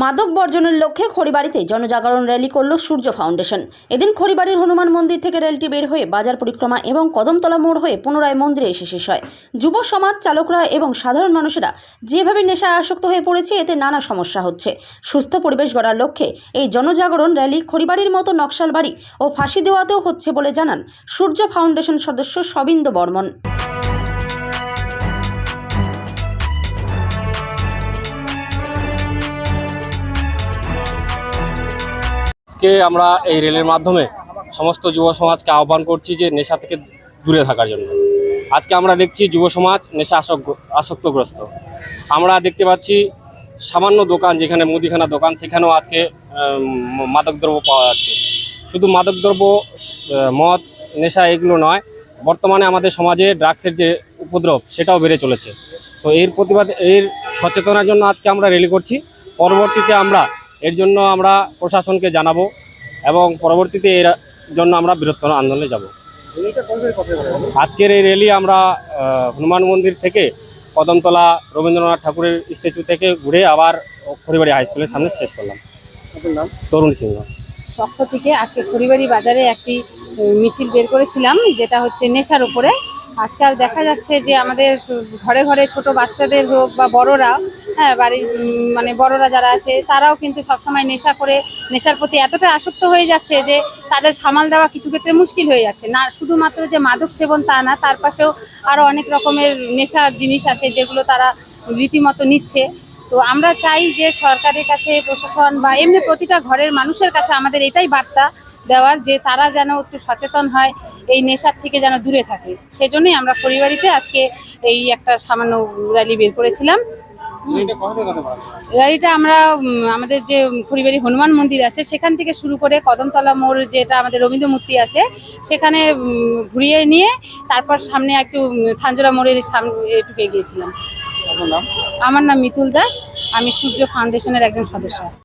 মাদক বর্জনের লক্ষ্যে খড়িবাড়িতে জনজাগরণ র্যালি করল সূর্য ফাউন্ডেশন। এদিন খড়িবাড়ির হনুমান মন্দির থেকে র্যালিটি বের হয়ে বাজার পরিক্রমা এবং কদমতলা মোড় হয়ে পুনরায় মন্দিরে এসে শেষ হয়। যুব সমাজ চালকরা এবং সাধারণ মানুষেরা যেভাবে নেশায় আসক্ত হয়ে পড়েছে, এতে নানা সমস্যা হচ্ছে। সুস্থ পরিবেশ গড়ার লক্ষ্যে এই জনজাগরণ র্যালি খড়িবাড়ির মতো নকশাল বাড়ি ও ফাঁসি দেওয়াতেও হচ্ছে বলে জানান সূর্য ফাউন্ডেশন সদস্য সবিন্দ বর্মন। আজকে আমরা এই রেলের মাধ্যমে সমস্ত যুব সমাজকে আহ্বান করছি যে নেশা থেকে দূরে থাকার জন্য। আজকে আমরা দেখছি যুব সমাজ নেশা আসক্ত, আসক্তগ্রস্ত। আমরা দেখতে পাচ্ছি সামান্য দোকান যেখানে মুদিখানা দোকান, সেখানেও আজকে মাদকদ্রব্য পাওয়া যাচ্ছে। শুধু মাদকদ্রব্য মদ, নেশা এগুলো নয়, বর্তমানে আমাদের সমাজে ড্রাগসের যে উপদ্রব, সেটাও বেড়ে চলেছে। তো এর প্রতিবাদ, এর সচেতনার জন্য আজকে আমরা র্যালি করছি। পরবর্তীতে আমরা এর জন্য আমরা প্রশাসনকে জানাব এবং পরবর্তীতে এর জন্য আমরা বৃহত্তর আন্দোলনে যাব। আজকের এই র্যালি আমরা হনুমান মন্দির থেকে কদমতলা রবীন্দ্রনাথ ঠাকুরের স্ট্যাচু থেকে ঘুরে আবার খড়িবাড়ি হাই স্কুলের সামনে শেষ করলাম। তরুণ সিংহ। পক্ষ থেকে আজকে খড়িবাড়ি বাজারে একটি মিছিল বের করেছিলাম যেটা হচ্ছে নেশার উপরে। আজকাল দেখা যাচ্ছে যে আমাদের ঘরে ঘরে ছোট বাচ্চাদের হোক বা বড়রা হ্যাঁ বাড়ির মানে বড়রা যারা আছে, তারাও কিন্তু সবসময় নেশা করে, নেশার প্রতি এতটা আসক্ত হয়ে যাচ্ছে যে তাদের সামাল দেওয়া কিছু ক্ষেত্রে মুশকিল হয়ে যাচ্ছে। না, শুধুমাত্র যে মাদক সেবন তা না, তার পাশেও আরও অনেক রকমের নেশার জিনিস আছে যেগুলো তারা রীতিমতো নিচ্ছে। তো আমরা চাই যে সরকারের কাছে, প্রশাসন বা এমনি প্রতিটা ঘরের মানুষের কাছে আমাদের এটাই বার্তা দেওয়ার যে তারা যেন একটু সচেতন হয়, এই নেশার থেকে যেন দূরে থাকে। সেজন্যই আমরা পরিবারিতে আজকে এই একটা সামান্য র্যালি বের করেছিলাম। র্যালিটা আমরা আমাদের যে খড়িবাড়ি হনুমান মন্দির আছে সেখান থেকে শুরু করে কদমতলা মোড় যেটা আমাদের রবীন্দ্র মূর্তি আছে সেখানে ঘুরিয়ে নিয়ে তারপর সামনে একটু থানজোড়া থাঞ্জোরা মোড়ের সামনে একটু গিয়েছিলাম। আমার নাম মিতুল দাস আমি সূর্য ফাউন্ডেশনের একজন সদস্য।